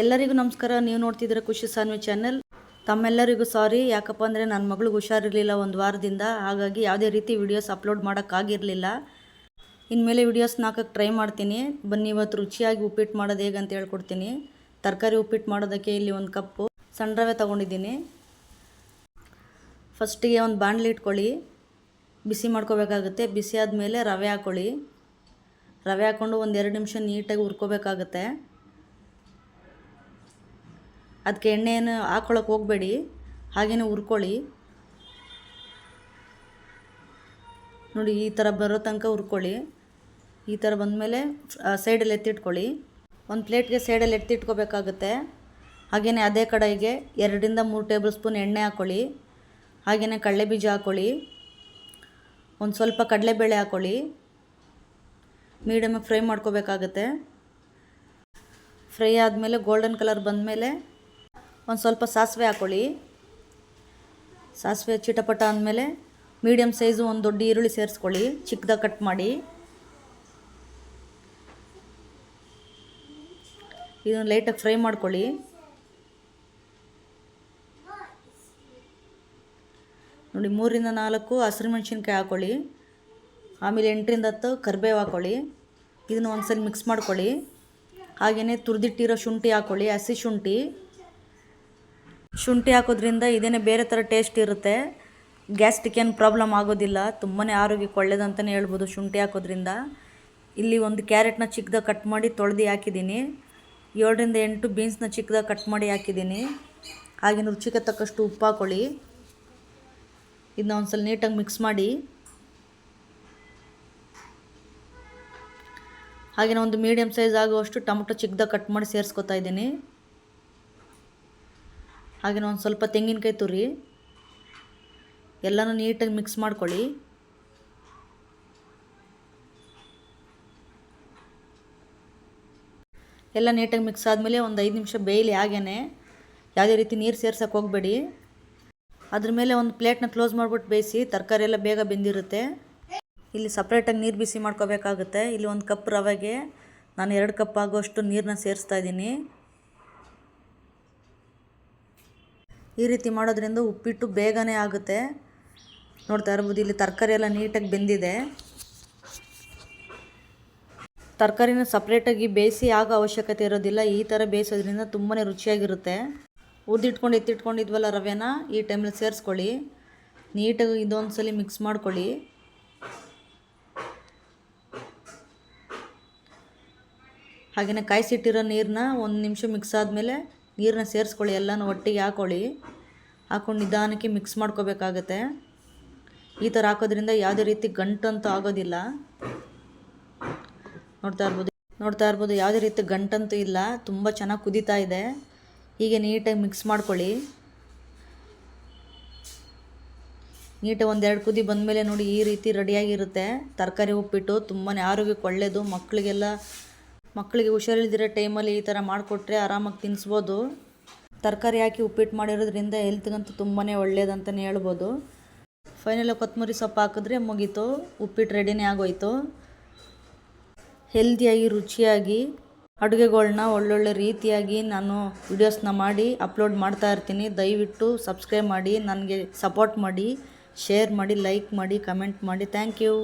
ಎಲ್ಲರಿಗೂ ನಮಸ್ಕಾರ. ನೀವು ನೋಡ್ತಿದ್ದೀರ ಖುಷಿ ಸಾನ್ವಿ ಚಾನೆಲ್ ತಮ್ಮೆಲ್ಲರಿಗೂ ಸಾರಿ ಯಾಕಪ್ಪ ಅಂದರೆ ನನ್ನ ಮಗಳಿಗೆ ಹುಷಾರಿರಲಿಲ್ಲ ಒಂದು ವಾರದಿಂದ. ಹಾಗಾಗಿ ಯಾವುದೇ ರೀತಿ ವಿಡಿಯೋಸ್ ಅಪ್ಲೋಡ್ ಮಾಡೋಕ್ಕಾಗಿರಲಿಲ್ಲ ಇನ್ಮೇಲೆ ವಿಡಿಯೋಸ್ ನಾಲ್ಕಕ್ಕೆ ಟ್ರೈ ಮಾಡ್ತೀನಿ. ಬನ್ನಿ, ಇವತ್ತು ರುಚಿಯಾಗಿ ಉಪ್ಪಿಟ್ಟು ಮಾಡೋದು ಹೇಗೆ ಅಂತ ಹೇಳ್ಕೊಡ್ತೀನಿ. ತರಕಾರಿ ಉಪ್ಪಿಟ್ಟು ಮಾಡೋದಕ್ಕೆ ಇಲ್ಲಿ ಒಂದು ಕಪ್ಪು ಸಣ್ಣ ರವೆ ತೊಗೊಂಡಿದ್ದೀನಿ. ಫಸ್ಟಿಗೆ ಒಂದು ಬಾಣಲಿ ಇಟ್ಕೊಳ್ಳಿ. ಬಿಸಿ ಮಾಡ್ಕೋಬೇಕಾಗುತ್ತೆ. ಬಿಸಿ ಆದಮೇಲೆ ರವೆ ಹಾಕ್ಕೊಳ್ಳಿ ರವೆ ಹಾಕ್ಕೊಂಡು ಒಂದು ಎರಡು ನಿಮಿಷ ನೀಟಾಗಿ ಹುರ್ಕೋಬೇಕಾಗತ್ತೆ. ಅದಕ್ಕೆ ಎಣ್ಣೆಯನ್ನು ಹಾಕೊಳಕ್ಕೆ ಹೋಗಬೇಡಿ ಹಾಗೇ ಹುರ್ಕೊಳ್ಳಿ. ನೋಡಿ, ಈ ಥರ ಬರೋ ತನಕ ಹುರ್ಕೊಳ್ಳಿ. ಈ ಥರ ಬಂದಮೇಲೆ ಸೈಡಲ್ಲಿ ಎತ್ತಿಟ್ಕೊಳ್ಳಿ. ಒಂದು ಪ್ಲೇಟ್ಗೆ ಸೈಡಲ್ಲಿ ಎತ್ತಿಟ್ಕೋಬೇಕಾಗುತ್ತೆ. ಹಾಗೆಯೇ ಅದೇ ಕಡೆಗೆ ಎರಡರಿಂದ ಮೂರು ಟೇಬಲ್ ಸ್ಪೂನ್ ಎಣ್ಣೆ ಹಾಕ್ಕೊಳ್ಳಿ ಹಾಗೆಯೇ ಕಡಲೆ ಬೀಜ ಹಾಕ್ಕೊಳ್ಳಿ ಒಂದು ಸ್ವಲ್ಪ ಕಡಲೆಬೇಳೆ ಹಾಕ್ಕೊಳ್ಳಿ ಮೀಡಿಯಮ್ ಫ್ರೈ ಮಾಡ್ಕೋಬೇಕಾಗತ್ತೆ. ಫ್ರೈ ಆದಮೇಲೆ ಗೋಲ್ಡನ್ ಕಲರ್ ಬಂದಮೇಲೆ ಒಂದು ಸ್ವಲ್ಪ ಸಾಸಿವೆ ಹಾಕ್ಕೊಳ್ಳಿ ಸಾಸಿವೆ ಚಿಟಪಟ ಅಂದಮೇಲೆ ಮೀಡಿಯಮ್ ಸೈಜು ಒಂದು ದೊಡ್ಡ ಈರುಳ್ಳಿ ಸೇರಿಸ್ಕೊಳ್ಳಿ. ಚಿಕ್ಕದಾಗಿ ಕಟ್ ಮಾಡಿ. ಇದನ್ನು ಲೈಟಾಗಿ ಫ್ರೈ ಮಾಡ್ಕೊಳ್ಳಿ. ನೋಡಿ ಮೂರಿಂದ ನಾಲ್ಕು ಹಸಿರು ಮೆಣಸಿನ್ಕಾಯಿ ಹಾಕ್ಕೊಳ್ಳಿ ಆಮೇಲೆ ಎಂಟರಿಂದ ಹತ್ತು ಕರಿಬೇವು ಹಾಕ್ಕೊಳ್ಳಿ ಇದನ್ನು ಒಂದ್ಸಲ ಮಿಕ್ಸ್ ಮಾಡ್ಕೊಳ್ಳಿ. ಹಾಗೆಯೇ ತುರಿದಿಟ್ಟಿರೋ ಶುಂಠಿ ಹಾಕ್ಕೊಳ್ಳಿ ಹಸಿ ಶುಂಠಿ. ಶುಂಠಿ ಹಾಕೋದ್ರಿಂದ ಇದೇನೇ ಬೇರೆ ಥರ ಟೇಸ್ಟ್ ಇರುತ್ತೆ. ಗ್ಯಾಸ್ಟಿಕ್ ಏನು ಪ್ರಾಬ್ಲಮ್ ಆಗೋದಿಲ್ಲ. ತುಂಬಾ ಆರೋಗ್ಯಕ್ಕೆ ಒಳ್ಳೇದಂತಲೇ ಹೇಳ್ಬೋದು ಶುಂಠಿ ಹಾಕೋದ್ರಿಂದ. ಇಲ್ಲಿ ಒಂದು ಕ್ಯಾರೆಟ್ನ ಚಿಕ್ಕದಾಗಿ ಕಟ್ ಮಾಡಿ ತೊಳೆದು ಹಾಕಿದ್ದೀನಿ. ಏಳರಿಂದ ಎಂಟು ಬೀನ್ಸ್ನ ಚಿಕ್ಕದಾಗಿ ಕಟ್ ಮಾಡಿ ಹಾಕಿದ್ದೀನಿ. ಹಾಗೆ ರುಚಿಗೆ ತಕ್ಕಷ್ಟು ಉಪ್ಪು ಹಾಕೊಳ್ಳಿ. ಇದನ್ನ ಒಂದ್ಸಲ ನೀಟಾಗಿ ಮಿಕ್ಸ್ ಮಾಡಿ. ಹಾಗೆಯೇ ಒಂದು ಮೀಡಿಯಮ್ ಸೈಜ್ ಆಗುವಷ್ಟು ಟೊಮೊಟೊ ಚಿಕ್ಕದಾಗಿ ಕಟ್ ಮಾಡಿ ಸೇರಿಸ್ಕೊತಾ ಇದ್ದೀನಿ. ಹಾಗೆಯೇ ಒಂದು ಸ್ವಲ್ಪ ತೆಂಗಿನಕಾಯಿ ತುರಿ, ಎಲ್ಲನೂ ನೀಟಾಗಿ ಮಿಕ್ಸ್ ಮಾಡ್ಕೊಳ್ಳಿ. ಎಲ್ಲ ನೀಟಾಗಿ ಮಿಕ್ಸ್ ಆದಮೇಲೆ ಒಂದು ಐದು ನಿಮಿಷ ಬೇಯಲಿ ಹಾಗೇ ಯಾವುದೇ ರೀತಿ ನೀರು ಸೇರ್ಸೋಕೆ ಹೋಗಬೇಡಿ. ಅದ್ರ ಮೇಲೆ ಒಂದು ಪ್ಲೇಟ್ನ ಕ್ಲೋಸ್ ಮಾಡಿಬಿಟ್ಟು ಬೇಯಿಸಿ, ತರಕಾರಿ ಎಲ್ಲ ಬೇಗ ಬೆಂದಿರುತ್ತೆ. ಇಲ್ಲಿ ಸಪ್ರೇಟಾಗಿ ನೀರು ಬಿಸಿ ಮಾಡ್ಕೋಬೇಕಾಗುತ್ತೆ. ಇಲ್ಲಿ ಒಂದು ಕಪ್ ರವೆಗೆ ನಾನು ಎರಡು ಕಪ್ ಆಗೋಷ್ಟು ನೀರನ್ನ ಸೇರಿಸ್ತಾ ಇದ್ದೀನಿ. ಈ ರೀತಿ ಮಾಡೋದ್ರಿಂದ ಉಪ್ಪಿಟ್ಟು ಬೇಗನೆ ಆಗುತ್ತೆ. ನೋಡ್ತಾ ಇರ್ಬೋದು, ಇಲ್ಲಿ ತರಕಾರಿ ಎಲ್ಲ ನೀಟಾಗಿ ಬೆಂದಿದೆ. ತರಕಾರಿನ ಸಪ್ರೇಟಾಗಿ ಬೇಯಿಸಿ ಆಗ ಅವಶ್ಯಕತೆ ಇರೋದಿಲ್ಲ. ಈ ಥರ ಬೇಯಿಸೋದ್ರಿಂದ ತುಂಬಾ ರುಚಿಯಾಗಿರುತ್ತೆ. ಉದ್ದಿಟ್ಕೊಂಡು ಎತ್ತಿಟ್ಕೊಂಡಿದ್ವಲ್ಲ ರವೆನ, ಈ ಟೈಮಲ್ಲಿ ಸೇರಿಸ್ಕೊಳ್ಳಿ. ನೀಟಾಗಿ ಇದೊಂದು ಸಲ ಮಿಕ್ಸ್ ಮಾಡ್ಕೊಳ್ಳಿ. ಹಾಗೆಯೇ ಕಾಯಿಸಿಟ್ಟಿರೋ ನೀರನ್ನ ಒಂದು ನಿಮಿಷ ಮಿಕ್ಸ್ ಆದಮೇಲೆ ನೀರನ್ನ ಸೇರಿಸ್ಕೊಳ್ಳಿ, ಎಲ್ಲನೂ ಒಟ್ಟಿಗೆ ಹಾಕೊಳ್ಳಿ. ಹಾಕೊಂಡು ನಿಧಾನಕ್ಕೆ ಮಿಕ್ಸ್ ಮಾಡ್ಕೋಬೇಕಾಗತ್ತೆ. ಈ ಥರ ಹಾಕೋದ್ರಿಂದ ಯಾವುದೇ ರೀತಿ ಗಂಟಂತೂ ಆಗೋದಿಲ್ಲ. ನೋಡ್ತಾ ಇರ್ಬೋದು ನೋಡ್ತಾ ಇರ್ಬೋದು, ಯಾವುದೇ ರೀತಿ ಗಂಟಂತೂ ಇಲ್ಲ. ತುಂಬ ಚೆನ್ನಾಗಿ ಕುದೀತಾ ಇದೆ. ಹೀಗೆ ನೀಟಾಗಿ ಮಿಕ್ಸ್ ಮಾಡ್ಕೊಳ್ಳಿ. ನೀಟಾಗಿ ಒಂದೆರಡು ಕುದಿ ಬಂದಮೇಲೆ ನೋಡಿ ಈ ರೀತಿ ರೆಡಿಯಾಗಿರುತ್ತೆ ತರಕಾರಿ ಉಪ್ಪಿಟ್ಟು ತುಂಬಾ ಆರೋಗ್ಯಕ್ಕೆ ಒಳ್ಳೆಯದು ಮಕ್ಕಳಿಗೆಲ್ಲ ಮಕ್ಕಳಿಗೆ ಹುಷಾರಿಲ್ದಿರೋ ಟೈಮಲ್ಲಿ ಈ ಥರ ಮಾಡಿಕೊಟ್ರೆ ಆರಾಮಾಗಿ ತಿನ್ನಿಸ್ಬೋದು ತರಕಾರಿ ಹಾಕಿ ಉಪ್ಪಿಟ್ಟು ಮಾಡಿರೋದ್ರಿಂದ ಹೆಲ್ತ್ಗಂತೂ ತುಂಬಾ ಒಳ್ಳೇದಂತಲೇ ಹೇಳ್ಬೋದು. ಫೈನಲ್ ಕೊತ್ತಂಬರಿ ಸೊಪ್ಪು ಹಾಕಿದ್ರೆ ಮುಗೀತು. ಉಪ್ಪಿಟ್ಟು ರೆಡಿನೇ ಆಗೋಯ್ತು. ಹೆಲ್ದಿಯಾಗಿ ರುಚಿಯಾಗಿ ಅಡುಗೆಗಳನ್ನ ಒಳ್ಳೊಳ್ಳೆ ರೀತಿಯಾಗಿ ನಾನು ವಿಡಿಯೋಸ್ನ ಮಾಡಿ ಅಪ್ಲೋಡ್ ಮಾಡ್ತಾ ಇರ್ತೀನಿ. ದಯವಿಟ್ಟು ಸಬ್ಸ್ಕ್ರೈಬ್ ಮಾಡಿ, ನನಗೆ ಸಪೋರ್ಟ್ ಮಾಡಿ, ಶೇರ್ ಮಾಡಿ, ಲೈಕ್ ಮಾಡಿ, ಕಮೆಂಟ್ ಮಾಡಿ. Thank you.